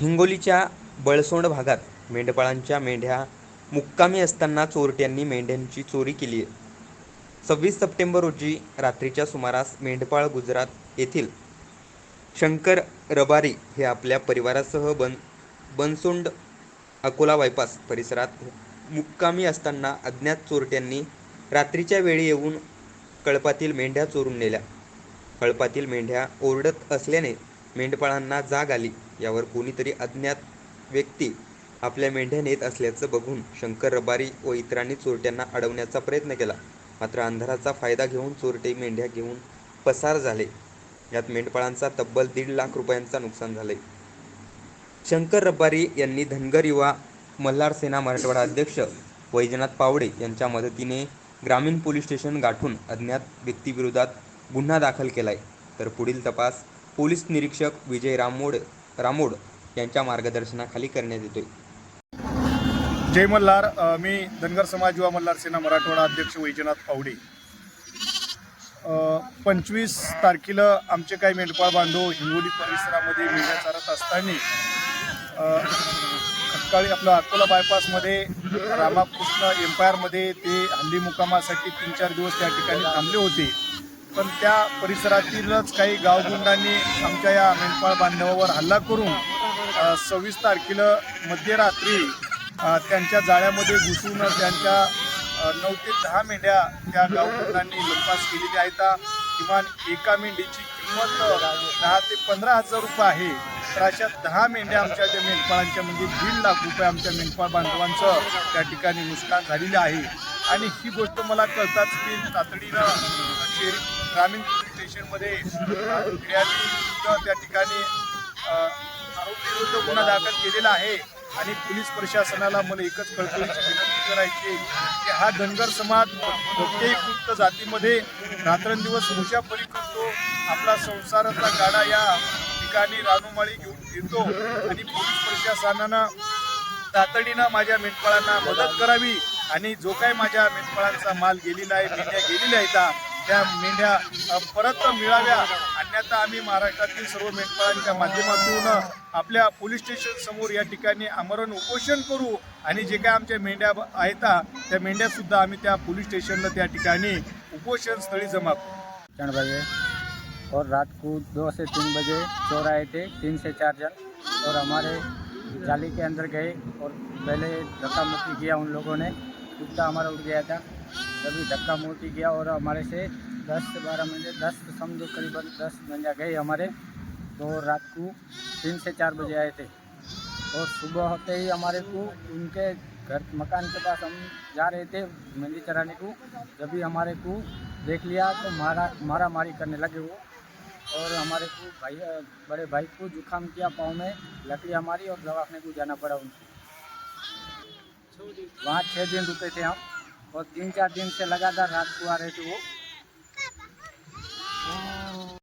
हिंगोलीच्या बळसोंड भागात मेंढपाळांच्या मेंढ्या मुक्कामी असताना चोरट्यांनी मेंढ्यांची चोरी केली आहे सव्वीस सप्टेंबर रोजी रात्रीच्या सुमारास मेंढपाळ गुजरात येथील शंकर रबारी हे आपल्या परिवारासह बन बनसोंड अकोला बायपास परिसरात मुक्कामी असताना अज्ञात चोरट्यांनी रात्रीच्या वेळी येऊन कळपातील मेंढ्या चोरून नेल्या. कळपातील मेंढ्या ओरडत असल्याने मेंढपाळांना जाग आली. यावर कोणीतरी अज्ञात व्यक्ती आपल्या मेंढ्या नेत असल्याचं बघून शंकर रबारी व इतरांनी चोरट्यांना अडवण्याचा प्रयत्न केला. मात्र अंधाराचा फायदा घेऊन चोरटे मेंढ्या घेऊन पसार झाले. यात मेंढपाळांचा तब्बल दीड लाख रुपयांचा नुकसान झाले. शंकर रब्बारी यांनी धनगर युवा मल्हार सेना मराठवाडा अध्यक्ष वैजनाथ पावडे यांच्या मदतीने ग्रामीण पोलीस स्टेशन गाठून अज्ञात व्यक्तीविरोधात गुन्हा दाखल केलाय. तर पुढील तपास पोलीस निरीक्षक विजय रामोड रामोड यांच्या मार्गदर्शनाखाली करण्यात येतोय. जय मल्हार मी धनगर समाज युवा मल्हार सेना मराठवाडा अध्यक्ष वैजनाथ पावडे. पंचवीस तारखेला आमचे काही मेंढपाळ बांधव हिंगोली परिसरामध्ये मेंढ्या चारत असताना सकाळी आपलं अकोला बायपासमध्ये रामाकृष्ण एम्पायरमध्ये ते हल्ली मुकामासाठी तीन चार दिवस त्या ठिकाणी थांबले होते. पण त्या परिसरातीलच काही गावगुंडांनी आमच्या या मेंढपाळ बांधवावर हल्ला करून सव्वीस तारखेला मध्यरात्री त्यांच्या जाळ्यामध्ये घुसून त्यांच्या नऊ ते दहा मेंढ्या त्या गावगुंडांनी लंपास केलेल्या आहेत किमान एका मेंढीची किंमत दहा ते पंधरा हजार रुपये आहे. तर अशा दहा मेंढ्या आमच्या त्या मेंढपाळांच्या म्हणजे दीड लाख रुपये आमच्या मेंढपाळ बांधवांचं त्या ठिकाणी नुकसान झालेलं आहे. आणि ही गोष्ट मला कळताच की तातडीनं शहरी ग्रामीण पोलीस स्टेशनमध्ये त्या ठिकाणी आरोपीविरुद्ध गुन्हा दाखल केलेला आहे आणि पोलीस प्रशासनाला मला एकच कळकळीची विनंती करायची की हा धनगर समाज कोणत्याही गुप्त जातीमध्ये रात्रंदिवस मुशाफरी करतो आपला संसाराचा गाडा या ठिकाणी रानोमाळी घेऊन येतो आणि पोलीस प्रशासनानं तातडीनं माझ्या मेंढपाळांना मदत करावी आणि जो काही माझ्या मेंढपाळांचा माल गेलेला आहे मेंढ्या गेलेल्या आहेत त्या मेंढ्या परत मिळाव्या. अन्यथा आम्ही महाराष्ट्रातील सर्व मेंढपाळांच्या माध्यमातून आपल्या पोलीस स्टेशन समोर या ठिकाणी आमरण उपोषण करू आणि जे काय आमच्या मेंढ्या ब- आहेत त्या मेंढ्या सुद्धा आम्ही त्या पोलीस स्टेशनला त्या ठिकाणी उपोषण स्थळी जमा करू. चार बजे. और रात को दो से तीन बजे चोर आए थे तीन से चार जन। और हमारे जाली के अंदर गए और पहले धक्का मुक्की किया उन लोगों ने। कुत्ता हमारा उठ गया था। तभी धक्का मोटी किया और हमारे से दस से बारह महीने दस समझो करीबन दस महीने गए हमारे। तो रात को तीन से चार बजे आए थे। और सुबह होते ही हमारे को उनके घर मकान के पास हम जा रहे थे मेहंदी चराने को। जब भी हमारे को देख लिया तो मारा मारा मारी करने लगे वो। और हमारे को भाई, बड़े भाई को जुकाम किया पाँव में, लकड़ी हमारी और दवाखाने को जाना पड़ा उनको वहाँ छः दिन रुके थे हम। और तीन चार दिन से लगातार रात को आ रहे थे वो।